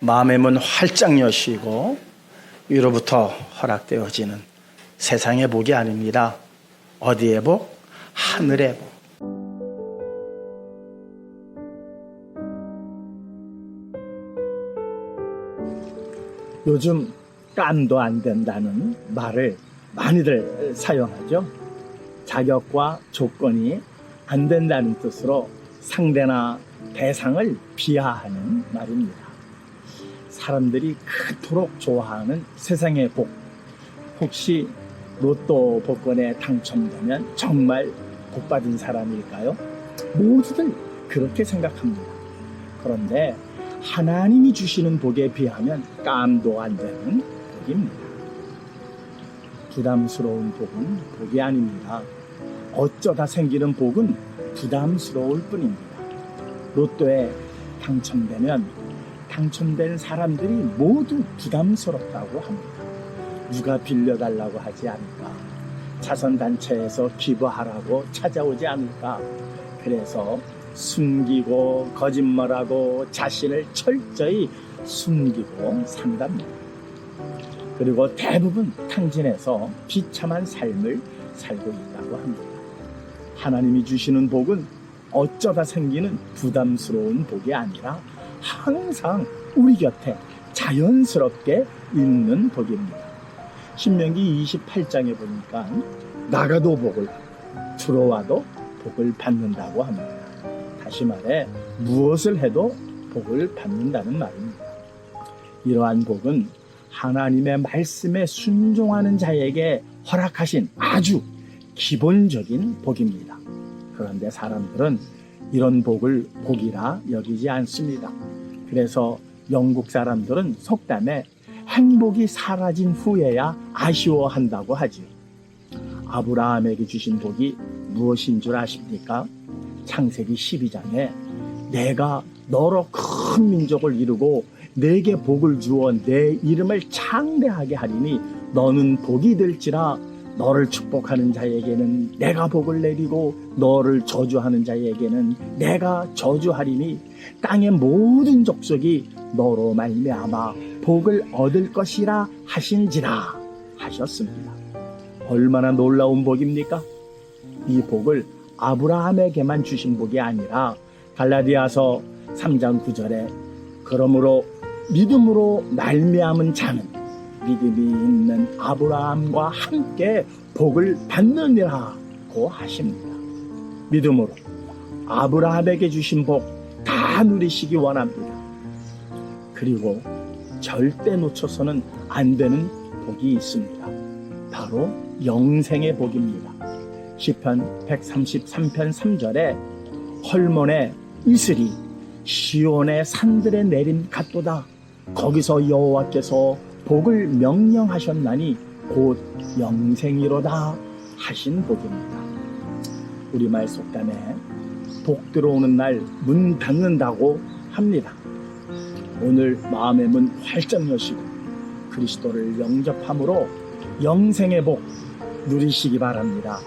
마음의 문 활짝 여시고 위로부터 허락되어지는 세상의 복이 아닙니다. 어디의 복? 하늘의 복. 요즘 깜도 안 된다는 말을 많이들 사용하죠. 자격과 조건이 안 된다는 뜻으로 상대나 대상을 비하하는 말입니다. 사람들이 그토록 좋아하는 세상의 복. 혹시 로또 복권에 당첨되면 정말 복 받은 사람일까요? 모두들 그렇게 생각합니다. 그런데 하나님이 주시는 복에 비하면 깜도 안 되는 복입니다. 부담스러운 복은 복이 아닙니다. 어쩌다 생기는 복은 부담스러울 뿐입니다. 로또에 당첨되면 당첨된 사람들이 모두 부담스럽다고 합니다. 누가 빌려달라고 하지 않을까? 자선단체에서 기부하라고 찾아오지 않을까? 그래서 숨기고 거짓말하고 자신을 철저히 숨기고 산답니다. 그리고 대부분 탕진해서 비참한 삶을 살고 있다고 합니다. 하나님이 주시는 복은 어쩌다 생기는 부담스러운 복이 아니라 항상 우리 곁에 자연스럽게 있는 복입니다. 신명기 28장에 보니까 나가도 복을 들어와도 복을 받는다고 합니다. 다시 말해 무엇을 해도 복을 받는다는 말입니다. 이러한 복은 하나님의 말씀에 순종하는 자에게 허락하신 아주 기본적인 복입니다. 그런데 사람들은 이런 복을 복이라 여기지 않습니다. 그래서 영국 사람들은 속담에 행복이 사라진 후에야 아쉬워한다고 하지요. 아브라함에게 주신 복이 무엇인 줄 아십니까? 창세기 12장에 내가 너로 큰 민족을 이루고 내게 복을 주어 내 이름을 창대하게 하리니 너는 복이 될지라 너를 축복하는 자에게는 내가 복을 내리고 너를 저주하는 자에게는 내가 저주하리니 땅의 모든 족속이 너로 말미암아 복을 얻을 것이라 하신지라 하셨습니다. 얼마나 놀라운 복입니까? 이 복을 아브라함에게만 주신 복이 아니라 갈라디아서 3장 9절에 그러므로 믿음으로 말미암은 자는 믿음이 있는 아브라함과 함께 복을 받느니라고 하십니다. 믿음으로 아브라함에게 주신 복 다 누리시기 원합니다. 그리고 절대 놓쳐서는 안 되는 복이 있습니다. 바로 영생의 복입니다. 시편 133편 3절에 헐몬의 이슬이 시온의 산들에 내림 같도다. 거기서 여호와께서 복을 명령하셨나니 곧 영생이로다 하신 복입니다. 우리말 속담에 복 들어오는 날 문 닫는다고 합니다. 오늘 마음의 문 활짝 여시고 그리스도를 영접함으로 영생의 복 누리시기 바랍니다.